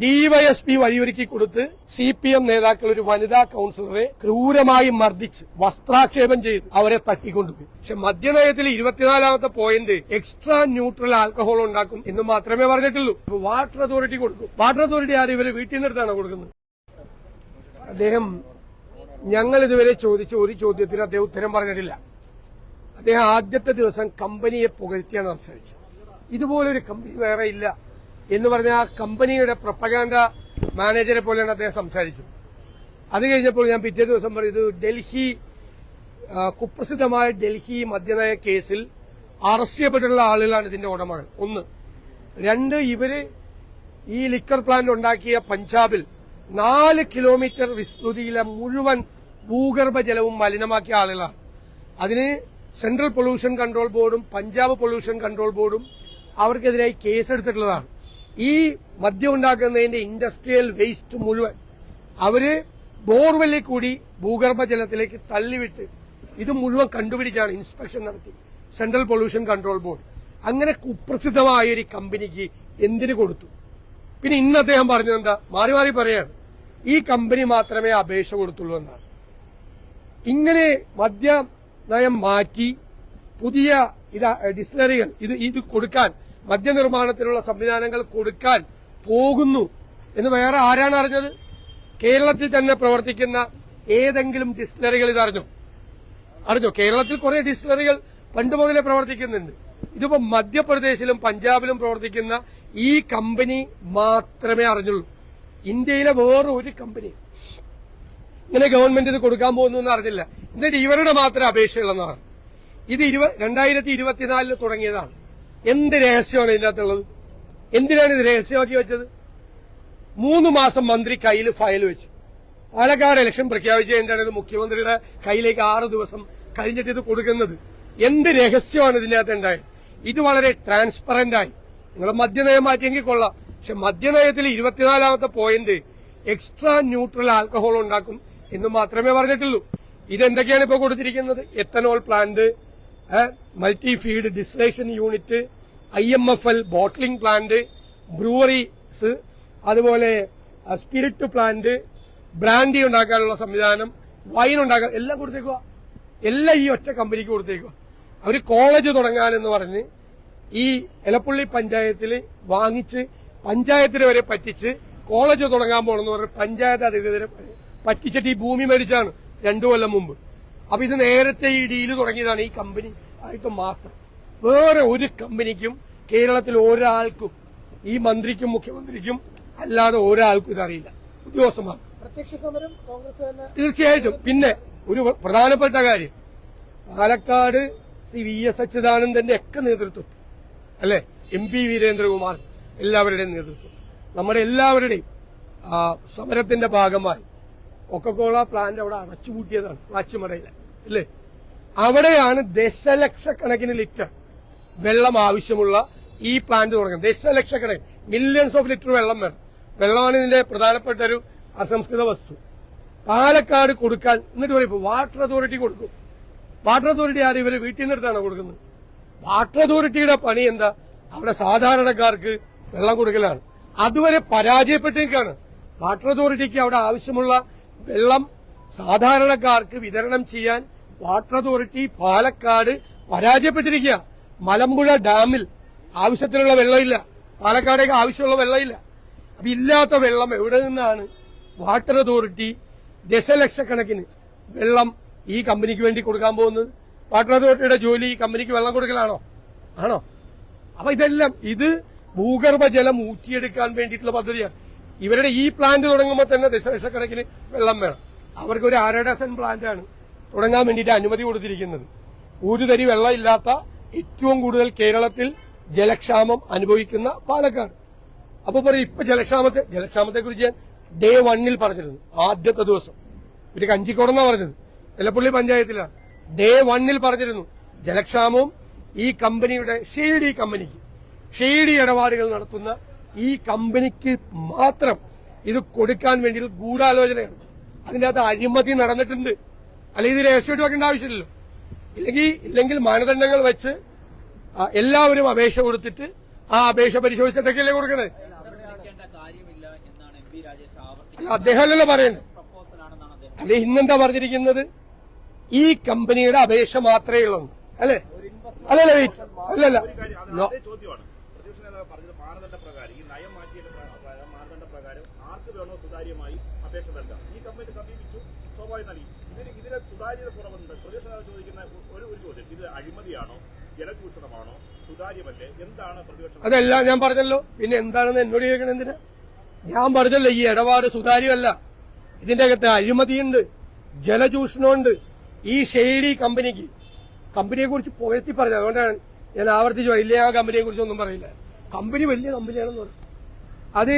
DYSP വഴിയൊരുക്കി കൊടുത്ത് C P M നേതാക്കൾ ഒരു വനിതാ കൌൺസിലറെ ക്രൂരമായി മർദ്ദിച്ച് വസ്ത്രാക്ഷേപം ചെയ്ത് അവരെ തട്ടിക്കൊണ്ടുപോയി. പക്ഷെ മദ്യനയത്തിൽ ഇരുപത്തിനാലാമത്തെ പോയിന്റ് എക്സ്ട്രാ ന്യൂട്രൽ ആൽക്കഹോൾ ഉണ്ടാക്കും എന്ന് മാത്രമേ പറഞ്ഞിട്ടുള്ളൂ. വാട്ടർ അതോറിറ്റി കൊടുക്കും. വാട്ടർ അതോറിറ്റി ആരും ഇവരെ വീട്ടിൽ നിന്നെടുത്താണ് കൊടുക്കുന്നത്? അദ്ദേഹം ഞങ്ങൾ ഇതുവരെ ചോദിച്ച ഒരു ചോദ്യത്തിന് അദ്ദേഹം ഉത്തരം പറഞ്ഞിട്ടില്ല. അദ്ദേഹം ആദ്യത്തെ ദിവസം കമ്പനിയെ പുകഴ്ത്തിയാണ് സംസാരിച്ചത്. ഇതുപോലൊരു കമ്പനി വേറെ ഇല്ല. എന്ന് പറഞ്ഞ ആ കമ്പനിയുടെ പ്രൊപ്പഗാൻഡ മാനേജറെ പോലെയാണ് അദ്ദേഹം സംസാരിച്ചത്. അത് കഴിഞ്ഞപ്പോൾ ഞാൻ പിറ്റേ ദിവസം പറയും ഇത് ഡൽഹി കുപ്രസിദ്ധമായ ഡൽഹി മദ്യനയ കേസിൽ അറസ്റ്റ് ചെയ്യപ്പെട്ടിട്ടുള്ള ആളുകളാണ് ഇതിന്റെ ഉടമകൾ. ഒന്ന് രണ്ട് ഇവർ ഈ ലിക്കർ പ്ലാന്റ് ഉണ്ടാക്കിയ പഞ്ചാബിൽ നാല് കിലോമീറ്റർ വിസ്തൃതിയിലെ മുഴുവൻ ഭൂഗർഭ ജലവും മലിനമാക്കിയ ആളുകളാണ്. അതിന് സെൻട്രൽ പൊല്യൂഷൻ കൺട്രോൾ ബോർഡും പഞ്ചാബ് പൊല്യൂഷൻ കൺട്രോൾ ബോർഡും അവർക്കെതിരായി കേസെടുത്തിട്ടുള്ളതാണ് ഈ മദ്യം ഉണ്ടാക്കുന്നതിന്റെ ഇൻഡസ്ട്രിയൽ വേസ്റ്റ് മുഴുവൻ അവർ ബോർവെല്ലിൽ കൂടി ഭൂഗർഭജലത്തിലേക്ക് തള്ളിവിട്ട് ഇത് മുഴുവൻ കണ്ടുപിടിച്ചാണ് ഇൻസ്പെക്ഷൻ നടത്തി. Central pollution control board. അങ്ങനെ കുപ്രസിദ്ധമായ ഒരു കമ്പനിക്ക് എന്തിനു കൊടുത്തു? പിന്നെ ഇന്ന് അദ്ദേഹം പറഞ്ഞത് എന്താ? മാറി മാറി പറയാണ്. ഈ കമ്പനി മാത്രമേ അപേക്ഷ കൊടുത്തുള്ളൂ എന്നാണ്. ഇങ്ങനെ മദ്യ നയം മാറ്റി പുതിയ ഇത് ഡിസ്റ്റിലറികൾ ഇത് ഇത് കൊടുക്കാൻ മദ്യനിർമ്മാണത്തിനുള്ള സംവിധാനങ്ങൾ കൊടുക്കാൻ പോകുന്നു. എന്ന് വേറെ ആരാണ് അറിഞ്ഞത്? കേരളത്തിൽ തന്നെ പ്രവർത്തിക്കുന്ന ഏതെങ്കിലും ഡിസ്റ്റിലറികൾ ഇത് അറിഞ്ഞു? കേരളത്തിൽ കുറെ ഡിസ്റ്റിലറികൾ പണ്ട് മുതലേ പ്രവർത്തിക്കുന്നുണ്ട്. ഇതിപ്പോ മധ്യപ്രദേശിലും പഞ്ചാബിലും പ്രവർത്തിക്കുന്ന ഈ കമ്പനി മാത്രമേ അറിഞ്ഞുള്ളൂ. ഇന്ത്യയിലെ വേറെ ഒരു കമ്പനി. ഇങ്ങനെ ഗവൺമെന്റ് ഇത് കൊടുക്കാൻ പോകുന്നു എന്ന് അറിഞ്ഞില്ല. എന്നിട്ട് ഇവരുടെ മാത്രമേ അപേക്ഷയുള്ളതാണ് ഇത് രണ്ടായിരത്തി ഇരുപത്തിനാലിൽ തുടങ്ങിയതാണ്. എന്ത് രഹസ്യമാണ് ഇതിനകത്തുള്ളത്? എന്തിനാണ് ഇത് രഹസ്യമാക്കി വെച്ചത്? മൂന്ന് മാസം മന്ത്രി കയ്യിൽ ഫയൽ വെച്ചു. പാലക്കാട് ഇലക്ഷൻ പ്രഖ്യാപിച്ച എന്താണ് ഇത് മുഖ്യമന്ത്രിയുടെ കയ്യിലേക്ക് ആറ് ദിവസം കഴിഞ്ഞിട്ട് ഇത് കൊടുക്കുന്നത്? എന്ത് രഹസ്യമാണ് ഇതിനകത്ത് ഉണ്ടായത്? ഇത് വളരെ ട്രാൻസ്പെറന്റ് ആയി. നിങ്ങൾ മദ്യനയം മാറ്റിയെങ്കിൽ കൊള്ളാം. പക്ഷെ മദ്യനയത്തിൽ ഇരുപത്തിനാലാമത്തെ പോയിന്റ് എക്സ്ട്രാ ന്യൂട്രൽ ആൽക്കഹോൾ ഉണ്ടാക്കും എന്ന് മാത്രമേ പറഞ്ഞിട്ടുള്ളൂ. ഇതെന്തൊക്കെയാണ് ഇപ്പോൾ കൊടുത്തിരിക്കുന്നത്? Ethanol plant multi feed distillation unit I M F L bottling plant breweries അതുപോലെ സ്പിരിറ്റ് പ്ലാന്റ് ബ്രാൻഡി ഉണ്ടാക്കാനുള്ള സംവിധാനം വൈൻ ഉണ്ടാക്കാൻ എല്ലാം കൊടുത്തേക്കുക എല്ലാം ഈ ഒറ്റ കമ്പനിക്ക് കൊടുത്തേക്കുക അവർ കോളേജ് തുടങ്ങാനെന്ന് പറഞ്ഞ് ഈ എലപ്പുള്ളി പഞ്ചായത്തിൽ വാങ്ങിച്ച് പഞ്ചായത്തിന് വരെ പറ്റിച്ച് കോളേജ് തുടങ്ങാൻ പോകണമെന്ന് പറഞ്ഞ് പഞ്ചായത്ത് അധികൃതരെ പറ്റിച്ചിട്ട് ഈ ഭൂമി മരിച്ചാണ് രണ്ടു കൊല്ലം മുമ്പ്. അപ്പൊ ഇത് നേരത്തെ ഈ ഡീൽ തുടങ്ങിയതാണ് ഈ കമ്പനി ആയിട്ട് മാത്രം. വേറെ ഒരു കമ്പനിക്കും കേരളത്തിൽ ഒരാൾക്കും ഈ മന്ത്രിക്കും മുഖ്യമന്ത്രിക്കും അല്ലാതെ ഒരാൾക്കും ഇതറിയില്ല. ഉദ്യോഗസ്ഥന്മാർ. പ്രത്യക്ഷ സമരം കോൺഗ്രസ് തന്നെ തീർച്ചയായിട്ടും. പിന്നെ ഒരു പ്രധാനപ്പെട്ട കാര്യം. പാലക്കാട് ശ്രീ വി എസ് അച്യുതാനന്ദന്റെ ഒക്കെ നേതൃത്വത്തിൽ അല്ലെ? എം പി വീരേന്ദ്രകുമാർ എല്ലാവരുടെയും നേതൃത്വം. നമ്മുടെ എല്ലാവരുടെയും സമരത്തിന്റെ ഭാഗമായി കൊക്കക്കോള പ്ലാന്റ് അവിടെ അടച്ചുപൂട്ടിയതാണ് വാച്ചുമറയിലെ അല്ലേ? അവിടെയാണ് ദശലക്ഷക്കണക്കിന് ലിറ്റർ വെള്ളം ആവശ്യമുള്ള ഈ പ്ലാന്റ് തുടങ്ങുന്നത് ദശലക്ഷക്കണക്കിന് മില്യൺസ് ഓഫ് ലിറ്റർ വെള്ളം വേണം. വെള്ളമാണ് ഇതിന്റെ പ്രധാനപ്പെട്ട ഒരു അസംസ്കൃത വസ്തു. പാലക്കാട് കൊടുക്കാൻ എന്നിട്ട് പറയും വാട്ടർ അതോറിറ്റി കൊടുക്കും. വാട്ടർ അതോറിറ്റി ആരും? ഇവരെ വീട്ടിൽ നിന്നെടുത്താണ് കൊടുക്കുന്നത്. വാട്ടർ അതോറിറ്റിയുടെ പണി എന്താ? അവിടെ സാധാരണക്കാർക്ക് വെള്ളം കൊടുക്കലാണ്. അതുവരെ പരാജയപ്പെട്ടിരിക്കുകയാണ്. വാട്ടർ അതോറിറ്റിക്ക് അവിടെ ആവശ്യമുള്ള വെള്ളം സാധാരണക്കാർക്ക് വിതരണം ചെയ്യാൻ വാട്ടർ അതോറിറ്റി പാലക്കാട് പരാജയപ്പെട്ടിരിക്കുക മലമ്പുഴ ഡാമിൽ ആവശ്യത്തിനുള്ള വെള്ളമില്ല. പാലക്കാടേക്ക് ആവശ്യമുള്ള വെള്ളമില്ല. അപ്പൊ ഇല്ലാത്ത വെള്ളം എവിടെ നിന്നാണ്? വാട്ടർ അതോറിറ്റി ദശലക്ഷക്കണക്കിന് വെള്ളം ഈ കമ്പനിക്ക് വേണ്ടി കൊടുക്കാൻ പോകുന്നത്. വാട്ടർ അതോറിറ്റിയുടെ ജോലി ഈ കമ്പനിക്ക് വെള്ളം കൊടുക്കലാണോ? ആണോ? അപ്പൊ ഇതെല്ലാം ഇത് ഭൂഗർഭ ജലം ഊറ്റിയെടുക്കാൻ വേണ്ടിയിട്ടുള്ള പദ്ധതിയാണ്. ഇവരുടെ ഈ പ്ലാന്റ് തുടങ്ങുമ്പോൾ തന്നെ ദശലക്ഷക്കണക്കിന് വെള്ളം വേണം. അവർക്ക് ഒരു അര പ്ലാന്റാണ് തുടങ്ങാൻ വേണ്ടിയിട്ട് അനുമതി കൊടുത്തിരിക്കുന്നത്. ഒരു തരി വെള്ളം ഇല്ലാത്ത ഏറ്റവും കൂടുതൽ കേരളത്തിൽ ജലക്ഷാമം അനുഭവിക്കുന്ന പാലക്കാട്. അപ്പൊ പറയും ഇപ്പൊ ജലക്ഷാമത്തെ ജലക്ഷാമത്തെ കുറിച്ച് ഞാൻ ഡേ വണ്ണിൽ പറഞ്ഞിരുന്നു ആദ്യത്തെ ദിവസം. ഒരു കഞ്ചിക്കോടെന്നാ പറഞ്ഞത്. എലപ്പള്ളി പഞ്ചായത്തിലാണ്. ഡേ വണ്ണിൽ പറഞ്ഞിരുന്നു ജലക്ഷാമവും ഈ കമ്പനിയുടെ ഷെയ്ഡി കമ്പനിക്ക് ഷെയ്ഡി ഇടപാടുകൾ നടത്തുന്ന ഈ കമ്പനിക്ക് മാത്രം ഇത് കൊടുക്കാൻ വേണ്ടി ഗൂഢാലോചനയാണ്. അതിന്റെ അകത്ത് അഴിമതി നടന്നിട്ടുണ്ട്. അല്ലെങ്കിൽ ഇത് രഹസ്യമായിട്ട് വെക്കേണ്ട ആവശ്യമില്ലല്ലോ. ഇല്ലെങ്കിൽ ഇല്ലെങ്കിൽ മാനദണ്ഡങ്ങൾ വെച്ച് എല്ലാവരും അപേക്ഷ കൊടുത്തിട്ട് ആ അപേക്ഷ പരിശോധിച്ചിട്ടൊക്കെയല്ലേ രാജേഷ് അല്ല അദ്ദേഹമല്ലല്ലോ പറയുന്നത്. അല്ലെ ഇന്നെന്താ പറഞ്ഞിരിക്കുന്നത്? ഈ കമ്പനിയുടെ അപേക്ഷ മാത്രമേ ഉള്ളൂ. അല്ലെ? അല്ലല്ല അല്ലല്ല. ആർക്ക് വേണോ സുതാര്യമായി അപേക്ഷ നൽകാം. ഈ കമ്പനി സമീപിച്ചു സ്വാഭാവികം നൽകി. സുതാര്യത കുറവുണ്ട് പ്രതിപക്ഷ ചോദിക്കുന്ന ഒരു ഒരു ചോദ്യം. ഇത് അഴിമതിയാണോ? ജലചൂഷണമാണോ? സുതാര്യമല്ലേ? എന്താണ് പ്രതിപക്ഷം അതല്ല ഞാൻ പറഞ്ഞല്ലോ. പിന്നെ എന്താണെന്ന് എന്നോട് ചോദിക്കണം എന്തിനാ? ഞാൻ പറഞ്ഞല്ലോ ഈ ഇടപാട് സുതാര്യമല്ല. ഇതിന്റെ അകത്ത് അഴിമതിയുണ്ട് ജലചൂഷണമുണ്ട്. ഈ ഷെയ്ഡി കമ്പനിക്ക് കമ്പനിയെ കുറിച്ച് പുകഴ്ത്തി പറഞ്ഞത് അതുകൊണ്ടാണ് ഞാൻ ആവർത്തിച്ചു ഇല്ല ആ കമ്പനിയെ കുറിച്ച് ഒന്നും പറയില്ല. കമ്പനി വലിയ കമ്പനിയാണെന്ന് പറഞ്ഞു. അത്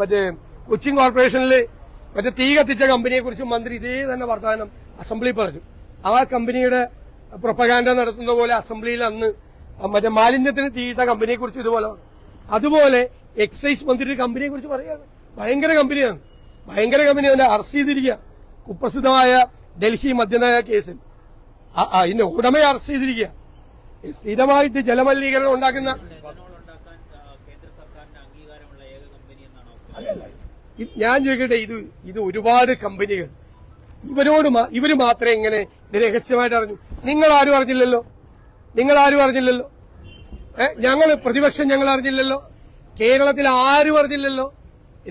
മറ്റേ കൊച്ചിൻ കോർപ്പറേഷനിൽ മറ്റേ തീ കത്തിച്ച കമ്പനിയെ കുറിച്ച് മന്ത്രി ഇതേ തന്നെ വർത്തമാനം അസംബ്ലി പറഞ്ഞു. ആ കമ്പനിയുടെ പ്രൊപ്പഗാൻഡ നടത്തുന്ന പോലെ അസംബ്ലിയിൽ അന്ന് മറ്റേ മാലിന്യത്തിന് തീയിട്ട കമ്പനിയെ കുറിച്ച് ഇതുപോലെ അതുപോലെ എക്സൈസ് മന്ത്രി കമ്പനിയെ കുറിച്ച് പറയുകയാണ്. ഭയങ്കര കമ്പനിയാണ്. ഭയങ്കര കമ്പനി അവന്റെ അറസ്റ്റ് ചെയ്തിരിക്കുക. കുപ്രസിദ്ധമായ ഡൽഹി മദ്യനയ കേസിൽ. അതിന്റെ ഉടമയെ അറസ്റ്റ് ചെയ്തിരിക്കുക. സ്ഥിരമായിട്ട് ജലമലിനീകരണം ഉണ്ടാക്കുന്ന ഞാൻ ചോദിക്കട്ടെ ഇത് ഇത് ഒരുപാട് കമ്പനികൾ. ഇവരോട് ഇവർ മാത്രമേ ഇങ്ങനെ രഹസ്യമായിട്ട് അറിഞ്ഞു. നിങ്ങൾ ആരും അറിഞ്ഞില്ലല്ലോ. നിങ്ങൾ ആരും അറിഞ്ഞില്ലല്ലോ ഞങ്ങൾ പ്രതിപക്ഷം ഞങ്ങൾ അറിഞ്ഞില്ലല്ലോ. കേരളത്തിൽ ആരും അറിഞ്ഞില്ലല്ലോ.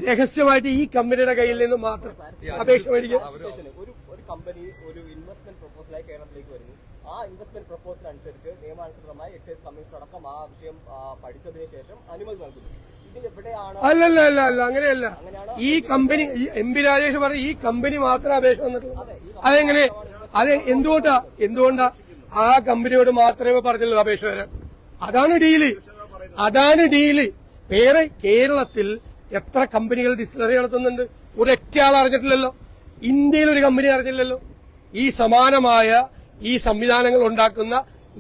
രഹസ്യമായിട്ട് ഈ കമ്പനിയുടെ കയ്യിൽ നിന്ന് മാത്രം അപേക്ഷ മേടിക്കുക സ്റ്റേഷന് ഒരു ഒരു കമ്പനി ഒരു ഇൻവെസ്റ്റ്മെന്റ് പ്രപ്പോസലായി കേരളത്തിലേക്ക് വരുന്നു ആ ഇൻവെസ്റ്റ്മെന്റ് പ്രപ്പോസൽ അനുസരിച്ച് നിയമാനുസൃതമായി എക്സൈസ് കമ്മീഷണർ അടക്കം ആ വിഷയം ആ, പഠിച്ചതിന് ശേഷം അനുമതി നൽകുന്നു. അല്ലല്ല അല്ല അല്ല അങ്ങനെയല്ല. ഈ കമ്പനി എം പി രാജേഷ് പറഞ്ഞ ഈ കമ്പനി മാത്രം അപേക്ഷ വന്നിട്ടുള്ളൂ. അതെങ്ങനെ? അത് എന്തുകൊണ്ടാ? എന്തുകൊണ്ടാ? ആ കമ്പനിയോട് മാത്രമേ പറഞ്ഞുള്ളൂ അപേക്ഷ വരാൻ. അതാണ് ഡീൽ അതാണ് ഡീൽ വേറെ കേരളത്തിൽ എത്ര കമ്പനികൾ ഡിസ്റ്റിലറി നടത്തുന്നുണ്ട്? ഒരൊക്കെ ആൾ അറിഞ്ഞിട്ടില്ലല്ലോ. ഇന്ത്യയിൽ ഒരു കമ്പനി അറിഞ്ഞില്ലല്ലോ. ഈ സമാനമായ ഈ സംവിധാനങ്ങൾ ഉണ്ടാക്കുന്ന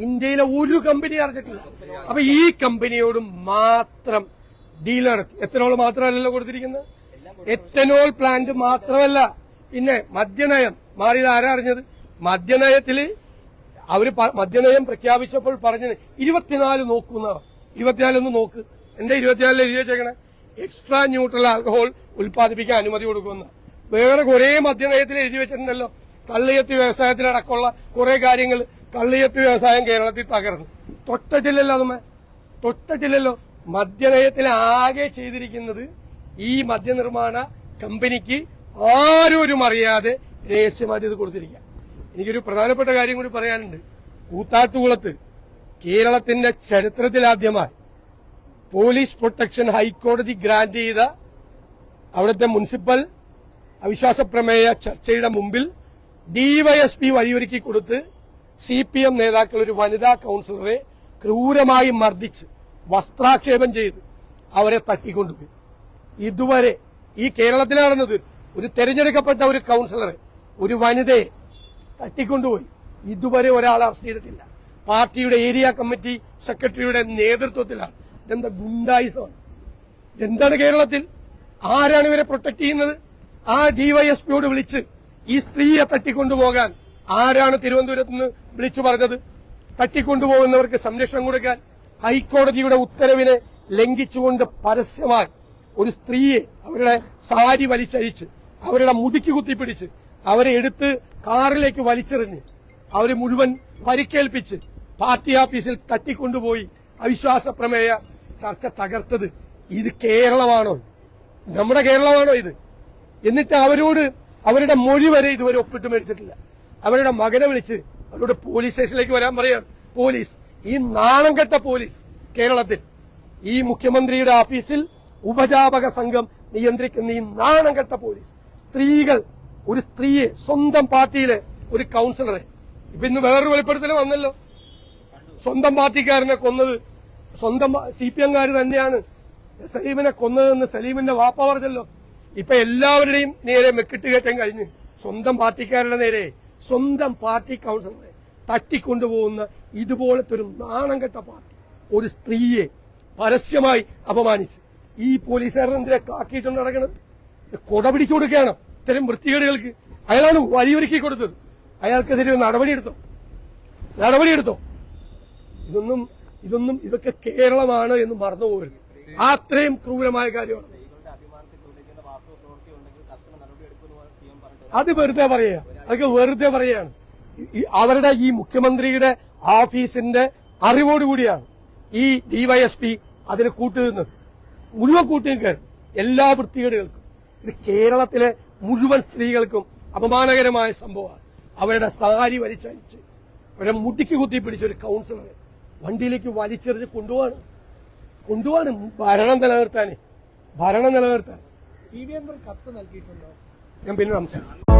ഇന്ത്യയിലെ ഒരു കമ്പനി അറിഞ്ഞിട്ടില്ല. അപ്പൊ ഈ കമ്പനിയോട് മാത്രം ഡീലർ എത്തനോൾ മാത്രമല്ലല്ലോ കൊടുത്തിരിക്കുന്നത്? എത്തനോൾ പ്ലാന്റ് മാത്രമല്ല. പിന്നെ മദ്യനയം. മാറിയത് ആരാ അറിഞ്ഞത്? മദ്യനയത്തിൽ അവർ മദ്യനയം പ്രഖ്യാപിച്ചപ്പോൾ പറഞ്ഞത് ഇരുപത്തിനാല് നോക്കുന്ന ഇരുപത്തിനാലൊന്ന് നോക്ക്. എന്താ ഇരുപത്തിനാലിൽ എഴുതി വെച്ചേക്കണേ? എക്സ്ട്രാ ന്യൂട്രൽ ആൽക്കഹോൾ ഉൽപ്പാദിപ്പിക്കാൻ അനുമതി കൊടുക്കുന്ന വേറെ കുറെ മദ്യനയത്തിൽ എഴുതി വെച്ചിട്ടുണ്ടല്ലോ. കള്ളിയത്ത് വ്യവസായത്തിലടക്കമുള്ള കുറെ കാര്യങ്ങൾ കള്ളിയത്തി വ്യവസായം കേരളത്തിൽ തകർന്നു. തൊട്ടറ്റില്ലല്ലോ അതുമേ തൊട്ടറ്റില്ലല്ലോ മദ്യനയത്തിൽ ആകെ ചെയ്തിരിക്കുന്നത് ഈ മദ്യനിർമ്മാണ കമ്പനിക്ക് ആരും അറിയാതെ രഹസ്യമായിട്ട് ഇത് കൊടുത്തിരിക്കുക. എനിക്കൊരു പ്രധാനപ്പെട്ട കാര്യം കൂടി പറയാനുണ്ട്. കൂത്താട്ടുകുളത്ത് കേരളത്തിന്റെ ചരിത്രത്തിലാദ്യമായി പോലീസ് പ്രൊട്ടക്ഷൻ ഹൈക്കോടതി ഗ്രാന്റ് ചെയ്ത അവിടുത്തെ മുനിസിപ്പൽ അവിശ്വാസ പ്രമേയ ചർച്ചയുടെ മുമ്പിൽ ഡിവൈഎസ്പി വഴിയൊരുക്കി കൊടുത്ത് സി പി എം നേതാക്കൾ ഒരു വനിതാ കൌൺസിലറെ ക്രൂരമായി മർദ്ദിച്ച് വസ്ത്രാക്ഷേപം ചെയ്ത് അവരെ തട്ടിക്കൊണ്ടുപോയി. ഇതുവരെ ഈ കേരളത്തിൽ നടന്നത് ഒരു തെരഞ്ഞെടുക്കപ്പെട്ട ഒരു കൌൺസിലറെ ഒരു വനിതയെ തട്ടിക്കൊണ്ടുപോയി. ഇതുവരെ ഒരാളെ അറസ്റ്റ് ചെയ്തിട്ടില്ല. പാർട്ടിയുടെ ഏരിയ കമ്മിറ്റി സെക്രട്ടറിയുടെ നേതൃത്വത്തിലാണ്. ഇതെന്താ ഗുണ്ടായിസമാണ്? എന്താണ് കേരളത്തിൽ? ആരാണ് ഇവരെ പ്രൊട്ടക്ട് ചെയ്യുന്നത്? ആ ഡിവൈഎസ്പിയോട് വിളിച്ച് ഈ സ്ത്രീയെ തട്ടിക്കൊണ്ടുപോകാൻ ആരാണ് തിരുവനന്തപുരത്ത് നിന്ന് വിളിച്ചു പറഞ്ഞത്? തട്ടിക്കൊണ്ടുപോകുന്നവർക്ക് സംരക്ഷണം കൊടുക്കാൻ ഹൈക്കോടതിയുടെ ഉത്തരവിനെ ലംഘിച്ചുകൊണ്ട് പരസ്യമായി ഒരു സ്ത്രീയെ അവരുടെ സാരി വലിച്ചഴിച്ച് അവരുടെ മുടിക്ക് കുത്തിപ്പിടിച്ച് അവരെ എടുത്ത് കാറിലേക്ക് വലിച്ചെറിഞ്ഞ് അവരെ മുഴുവൻ പരിക്കേൽപ്പിച്ച് പാർട്ടി ഓഫീസിൽ തട്ടിക്കൊണ്ടുപോയി അവിശ്വാസ പ്രമേയ ചർച്ച തകർത്തത് ഇത് കേരളമാണോ? നമ്മുടെ കേരളമാണോ ഇത്? എന്നിട്ട് അവരോട് അവരുടെ മൊഴി വരെ ഇതുവരെ ഒപ്പിട്ട് മേടിച്ചിട്ടില്ല. അവരുടെ മകനെ വിളിച്ച് അവരോട് പോലീസ് സ്റ്റേഷനിലേക്ക് വരാൻ പറയാം പോലീസ് ഈ നാണം കെട്ട പോലീസ് കേരളത്തിൽ ഈ മുഖ്യമന്ത്രിയുടെ ഓഫീസിൽ ഉപജാപക സംഘം നിയന്ത്രിക്കുന്ന ഈ നാണം കെട്ട പോലീസ് സ്ത്രീകൾ ഒരു സ്ത്രീയെ സ്വന്തം പാർട്ടിയിലെ ഒരു കൌൺസിലറെ ഇപ്പൊ ഇന്ന് വേറൊരു വെളിപ്പെടുത്തൽ വന്നല്ലോ. സ്വന്തം പാർട്ടിക്കാരനെ കൊന്നത് സ്വന്തം സി പി എംകാർ തന്നെയാണ്. സലീമിനെ കൊന്നതെന്ന് സലീമിന്റെ വാപ്പ പറഞ്ഞല്ലോ. ഇപ്പൊ എല്ലാവരുടെയും നേരെ മെക്കിട്ട് കയറ്റം കഴിഞ്ഞ് സ്വന്തം പാർട്ടിക്കാരുടെ നേരെ സ്വന്തം പാർട്ടി കൗൺസിലറെ തട്ടിക്കൊണ്ടുപോകുന്ന ഇതുപോലത്തെ ഒരു നാണം കെട്ട പാർട്ടി ഒരു സ്ത്രീയെ പരസ്യമായി അപമാനിച്ച് ഈ പോലീസുകാരനെതിരെ കാക്കിയിട്ടുണ്ട് നടക്കുന്നത് കൊട പിടിച്ചു കൊടുക്കുകയാണ് ഇത്തരം വൃത്തികേടുകൾക്ക്. അയാളാണ് വഴിയൊരുക്കി കൊടുത്തത്. അയാൾക്കെതിരെ നടപടിയെടുത്തോ? നടപടിയെടുത്തോ? ഇതൊന്നും ഇതൊന്നും ഇതൊക്കെ കേരളമാണ് എന്ന് മറന്നുപോകരുത്. അത്രയും ക്രൂരമായ കാര്യമാണ്. അത് വെറുതെ പറയുക. അതൊക്കെ വെറുതെ പറയുകയാണ്. അവരുടെ ഈ മുഖ്യമന്ത്രിയുടെ ഓഫീസിന്റെ അറിവോടുകൂടിയാണ് ഈ ഡിവൈഎസ്പി അതിന് കൂട്ടുനിന്നത്. മുഴുവൻ കൂട്ടുനിൽക്കാർ എല്ലാ വൃത്തികേടുകൾക്കും. ഇത് കേരളത്തിലെ മുഴുവൻ സ്ത്രീകൾക്കും അപമാനകരമായ സംഭവമാണ്. അവരുടെ സാരി വലിച്ചഴിച്ച് അവരെ മുടിക്ക് കുത്തി പിടിച്ച ഒരു കൗൺസിലറെ വണ്ടിയിലേക്ക് വലിച്ചെറിഞ്ഞ് കൊണ്ടുപോവാണ്. കൊണ്ടുപോവാണ്. ഭരണം നിലനിർത്താനേ. ഭരണം നിലനിർത്താൻ പി വി എം കത്ത് നൽകിയിട്ടുണ്ടോ? ഞാൻ പിന്നെ സംസാരിക്കും